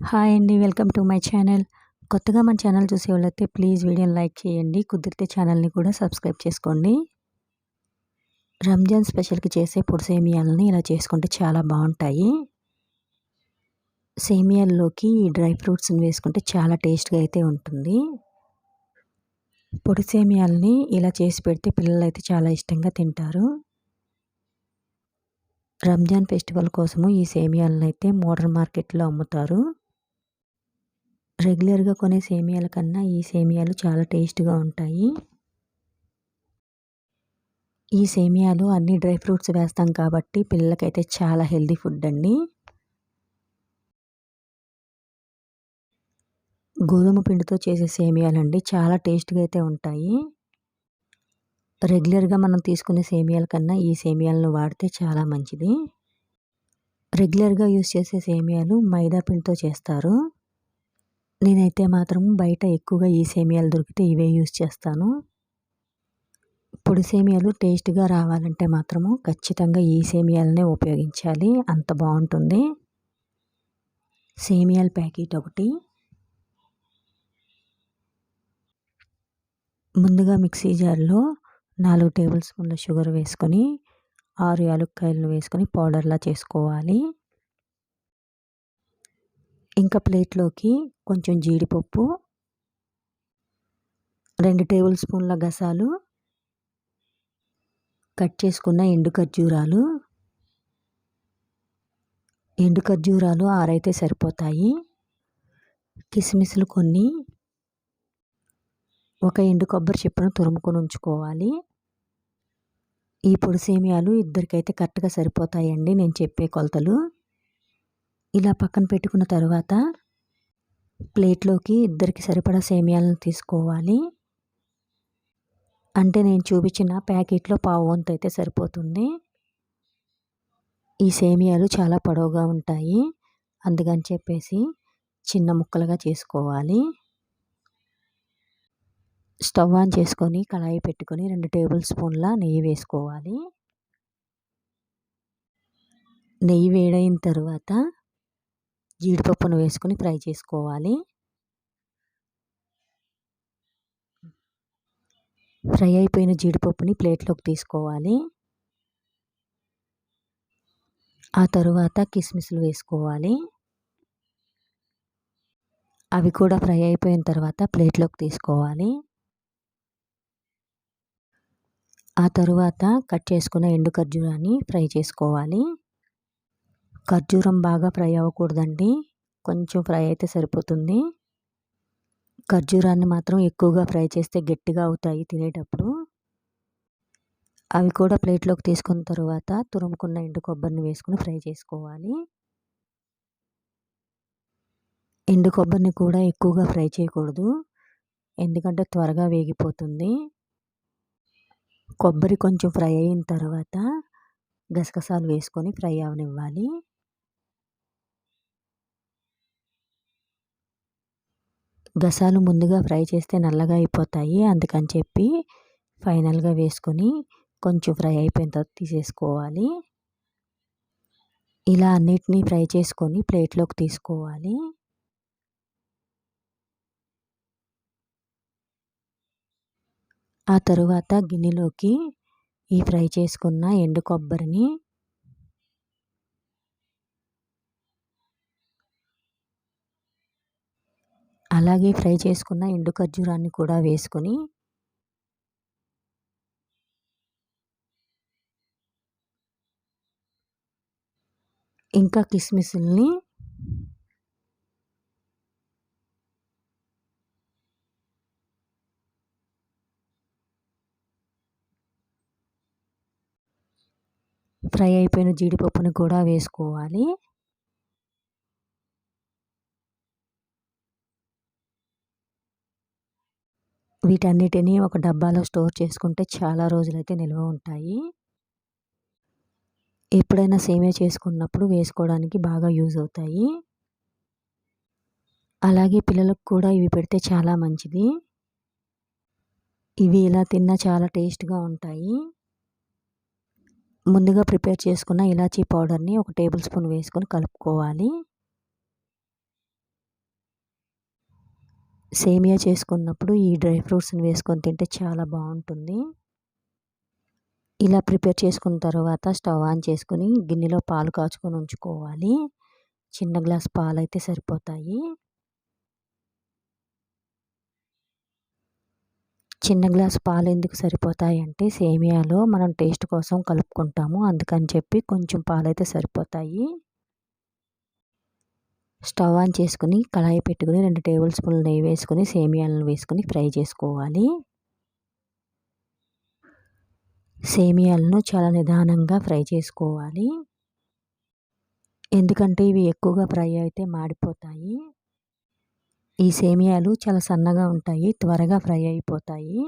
Hi అండి welcome to my channel. కొత్తగా మన ఛానల్ చూసే వాళ్ళైతే ప్లీజ్ వీడియోని లైక్ చేయండి కుదిరితే ఛానల్ని కూడా సబ్స్క్రైబ్ చేసుకోండి. రంజాన్ స్పెషల్కి చేసే పొడి సేమియాలని ఇలా చేసుకుంటే చాలా బాగుంటాయి. సేమియాల్లోకి డ్రై ఫ్రూట్స్ని వేసుకుంటే చాలా టేస్ట్గా అయితే ఉంటుంది. పొడి సేమియాలని ఇలా చేసి పెడితే పిల్లలు అయితే చాలా ఇష్టంగా తింటారు. రంజాన్ ఫెస్టివల్ కోసము ఈ సేమియాలను అయితే మోడర్న్ మార్కెట్లో అమ్ముతారు. రెగ్యులర్గా కొనే సేమియాల కన్నా ఈ సేమియాలు చాలా టేస్ట్గా ఉంటాయి. ఈ సేమియాలు అన్ని డ్రై ఫ్రూట్స్ వేస్తాం కాబట్టి పిల్లలకైతే చాలా హెల్దీ ఫుడ్ అండి. గోధుమ పిండితో చేసే సేమియాలండి చాలా టేస్ట్గా అయితే ఉంటాయి. రెగ్యులర్గా మనం తీసుకునే సేమియాల కన్నా ఈ సేమియాలను వాడితే చాలా మంచిది. రెగ్యులర్గా యూస్ చేసే సేమియాలు మైదా పిండితో చేస్తారు. నేనైతే మాత్రం బయట ఎక్కువగా ఈ సేమియాలు దొరికితే ఇవే యూస్ చేస్తాను. పొడి సేమియాలు టేస్ట్గా రావాలంటే మాత్రము ఖచ్చితంగా ఈ సేమియాలనే ఉపయోగించాలి. అంత బాగుంటుంది. సేమియాల ప్యాకెట్ ఒకటి. ముందుగా మిక్సీ జార్లో నాలుగు టేబుల్ స్పూన్ల షుగర్ వేసుకొని ఆరు యాలక్కాయలను వేసుకొని పౌడర్లా చేసుకోవాలి. ఇంకా ప్లేట్లోకి కొంచెం జీడిపప్పు రెండు టేబుల్ స్పూన్ల గసాలు కట్ చేసుకున్న ఎండు ఖర్జూరాలు. ఎండు ఖర్జూరాలు ఆరైతే సరిపోతాయి. కిస్మిస్లు కొన్ని ఒక ఎండు కొబ్బరి చిప్పను తురుముకొని ఉంచుకోవాలి. ఈ పొడి సేమియాలు ఇద్దరికైతే కరెక్ట్గా సరిపోతాయండి నేను చెప్పే కొలతలు. ఇలా పక్కన పెట్టుకున్న తర్వాత ప్లేట్లోకి ఇద్దరికి సరిపడా సేమియాలను తీసుకోవాలి. అంటే నేను చూపించిన ప్యాకెట్లో పావు వంతు అయితే సరిపోతుంది. ఈ సేమియాలు చాలా పొడవుగా ఉంటాయి. అందుకని చెప్పేసి చిన్న ముక్కలుగా చేసుకోవాలి. స్టవ్ ఆన్ చేసుకొని కళాయి పెట్టుకొని రెండు టేబుల్ స్పూన్ల నెయ్యి వేసుకోవాలి. నెయ్యి వేడైన తర్వాత జీడిపప్పును వేసుకొని ఫ్రై చేసుకోవాలి. ఫ్రై అయిపోయిన జీడిపప్పుని ప్లేట్లోకి తీసుకోవాలి. ఆ తరువాత కిస్మిస్లు వేసుకోవాలి. అవి కూడా ఫ్రై అయిపోయిన తర్వాత ప్లేట్లోకి తీసుకోవాలి. ఆ తరువాత కట్ చేసుకున్న ఎండు ఖర్జూరాన్ని ఫ్రై చేసుకోవాలి. ఖర్జూరం బాగా ఫ్రై అవ్వకూడదండి. కొంచెం ఫ్రై అయితే సరిపోతుంది. ఖర్జూరాన్ని మాత్రం ఎక్కువగా ఫ్రై చేస్తే గట్టిగా అవుతాయి తినేటప్పుడు. అవి కూడా ప్లేట్లోకి తీసుకున్న తర్వాత తురుముకున్న ఎండు కొబ్బరిని వేసుకుని ఫ్రై చేసుకోవాలి. ఎండు కొబ్బరిని కూడా ఎక్కువగా ఫ్రై చేయకూడదు. ఎందుకంటే త్వరగా వేగిపోతుంది. కొబ్బరి కొంచెం ఫ్రై అయిన తర్వాత గసగసాలు వేసుకొని ఫ్రై అవనివ్వాలి. గసాలు ముందుగా ఫ్రై చేస్తే నల్లగా అయిపోతాయి. అందుకని చెప్పి ఫైనల్గా వేసుకొని కొంచెం ఫ్రై అయిపోయిన తర్వాత తీసేసుకోవాలి. ఇలా అన్నిటినీ ఫ్రై చేసుకొని ప్లేట్లోకి తీసుకోవాలి. ఆ తరువాత గిన్నెలోకి ఈ ఫ్రై చేసుకున్న ఎండు కొబ్బరిని అలాగే ఫ్రై చేసుకున్న ఎండు ఖర్జూరాన్ని కూడా వేసుకొని ఇంకా కిస్మిస్ని ఫ్రై అయిపోయిన జీడిపప్పుని కూడా వేసుకోవాలి. వీటన్నిటిని ఒక డబ్బాలో స్టోర్ చేసుకుంటే చాలా రోజులైతే నిల్వ ఉంటాయి. ఎప్పుడైనా సేమియా చేసుకున్నప్పుడు వేసుకోవడానికి బాగా యూజ్ అవుతాయి. అలాగే పిల్లలకు కూడా ఇవి పెడితే చాలా మంచిది. ఇవి ఇలా తిన్నా చాలా టేస్ట్గా ఉంటాయి. ముందుగా ప్రిపేర్ చేసుకున్న ఇలాచీ పౌడర్ని ఒక టేబుల్ స్పూన్ వేసుకొని కలుపుకోవాలి. సేమియా చేసుకున్నప్పుడు ఈ డ్రై ఫ్రూట్స్ని వేసుకొని తింటే చాలా బాగుంటుంది. ఇలా ప్రిపేర్ చేసుకున్న తర్వాత స్టవ్ ఆన్ చేసుకుని గిన్నెలో పాలు కాచుకొని ఉంచుకోవాలి. చిన్న గ్లాస్ పాలు అయితే సరిపోతాయి. చిన్న గ్లాస్ పాలు ఎందుకు సరిపోతాయి అంటే సేమియాలో మనం టేస్ట్ కోసం కలుపుకుంటాము. అందుకని చెప్పి కొంచెం పాలు అయితే సరిపోతాయి. స్టవ్ ఆన్ చేసుకుని కళాయి పెట్టుకుని రెండు టేబుల్ స్పూన్లు నెయ్యి వేసుకొని సేమియాలను వేసుకొని ఫ్రై చేసుకోవాలి. సేమియాలను చాలా నిదానంగా ఫ్రై చేసుకోవాలి. ఎందుకంటే ఇవి ఎక్కువగా ఫ్రై అయితే మాడిపోతాయి. ఈ సేమియాలు చాలా సన్నగా ఉంటాయి త్వరగా ఫ్రై అయిపోతాయి.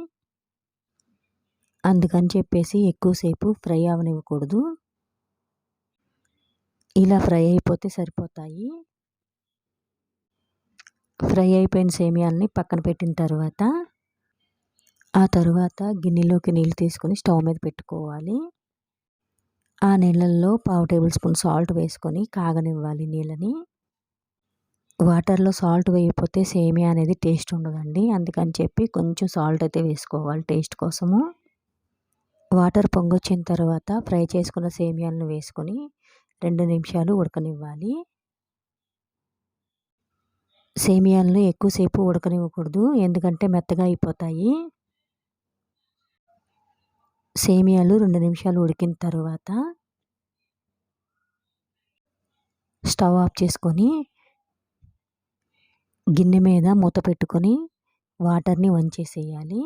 అందుకని చెప్పేసి ఎక్కువసేపు ఫ్రై అవనివ్వకూడదు. ఇలా ఫ్రై అయిపోతే సరిపోతాయి. ఫ్రై అయిపోయిన సేమియాలని పక్కన పెట్టిన తర్వాత ఆ తర్వాత గిన్నెలోకి నీళ్ళు తీసుకొని స్టవ్ మీద పెట్టుకోవాలి. ఆ నీళ్ళల్లో పావు టేబుల్ స్పూన్ సాల్ట్ వేసుకొని కాగనివ్వాలి నీళ్ళని. వాటర్లో సాల్ట్ వేయకపోతే సేమియా అనేది టేస్ట్ ఉండదండి. అందుకని చెప్పి కొంచెం సాల్ట్ అయితే వేసుకోవాలి టేస్ట్ కోసము. వాటర్ పొంగొచ్చిన తర్వాత ఫ్రై చేసుకున్న సేమియాలను వేసుకొని రెండు నిమిషాలు ఉడకనివ్వాలి. సేమియాలను ఎక్కువసేపు ఉడకనివ్వకూడదు. ఎందుకంటే మెత్తగా అయిపోతాయి. సేమియాలు రెండు నిమిషాలు ఉడికిన తర్వాత స్టవ్ ఆఫ్ చేసుకొని గిన్నె మీద మూత పెట్టుకొని వాటర్ని వంచేసేయాలి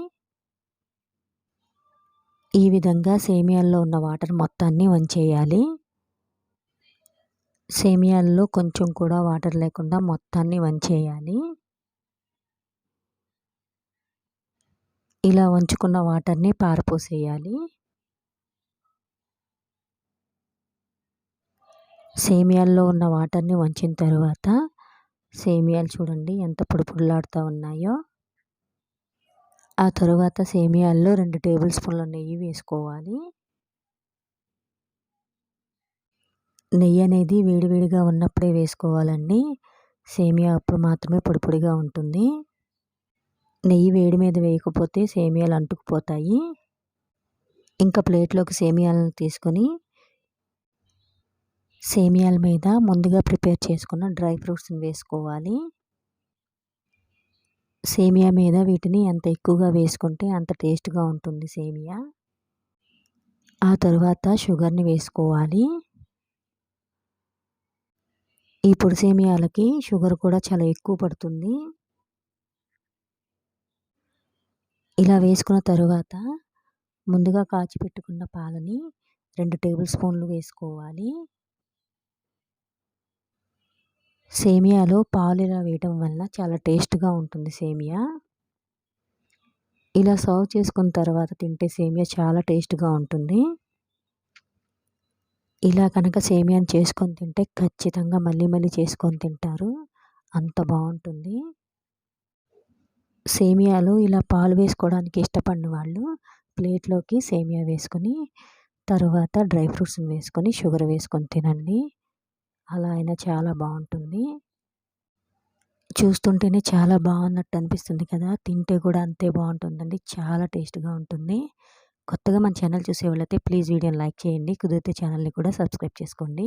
ఈ విధంగా సేమియాల్లో ఉన్న వాటర్ మొత్తాన్ని వంచేయాలి సేమియాల్లో కొంచెం కూడా వాటర్ లేకుండా మొత్తాన్ని వంచేయాలి. ఇలా వంచుకున్న వాటర్ని పారపోసేయాలి. సేమియాల్లో ఉన్న వాటర్ని వంచిన తర్వాత సేమియాలు చూడండి ఎంత పొడిపొడిలాడుతూ ఉన్నాయో. ఆ తరువాత సేమియాల్లో రెండు టేబుల్ స్పూన్ల నెయ్యి వేసుకోవాలి. నెయ్యి అనేది వేడివేడిగా ఉన్నప్పుడే వేసుకోవాలండి. సేమియా అప్పుడు మాత్రమే పొడిపొడిగా ఉంటుంది. నెయ్యి వేడి మీద వేయకపోతే సేమియాలు అంటుకుపోతాయి. ఇంకా ప్లేట్లోకి సేమియాలను తీసుకొని సేమియాల మీద ముందుగా ప్రిపేర్ చేసుకున్న డ్రై ఫ్రూట్స్ని వేసుకోవాలి. సేమియా మీద వీటిని ఎంత ఎక్కువగా వేసుకుంటే అంత టేస్ట్గా ఉంటుంది సేమియా. ఆ తర్వాత షుగర్ని వేసుకోవాలి. ఈ పొడి సేమియాలకి షుగర్ కూడా చాలా ఎక్కువ పడుతుంది. ఇలా వేసుకున్న తరువాత ముందుగా కాచి పెట్టుకున్న పాలని రెండు టేబుల్ స్పూన్లు వేసుకోవాలి. సేమియాలో పాలు ఇలా వేయడం వల్ల చాలా టేస్ట్గా ఉంటుంది సేమియా. ఇలా సర్వ్ చేసుకున్న తర్వాత తింటే సేమియా చాలా టేస్ట్గా ఉంటుంది. ఇలా కనుక సేమియాని చేసుకొని తింటే ఖచ్చితంగా మళ్ళీ మళ్ళీ చేసుకొని తింటారు. అంత బాగుంటుంది. సేమియాలు ఇలా పాలు వేసుకోవడానికి ఇష్టపడిన వాళ్ళు ప్లేట్లోకి సేమియా వేసుకొని తర్వాత డ్రై ఫ్రూట్స్ని వేసుకొని షుగర్ వేసుకొని తినండి. అలా అయినా చాలా బాగుంటుంది. చూస్తుంటేనే చాలా బాగున్నట్టు అనిపిస్తుంది కదా. తింటే కూడా అంతే బాగుంటుందండి. చాలా టేస్ట్గా ఉంటుంది. కొత్తగా మన ఛానల్ చూసే వాళ్ళైతే ప్లీజ్ వీడియోని లైక్ చేయండి. కుదిరితే ఛానల్ని కూడా సబ్స్క్రైబ్ చేసుకోండి.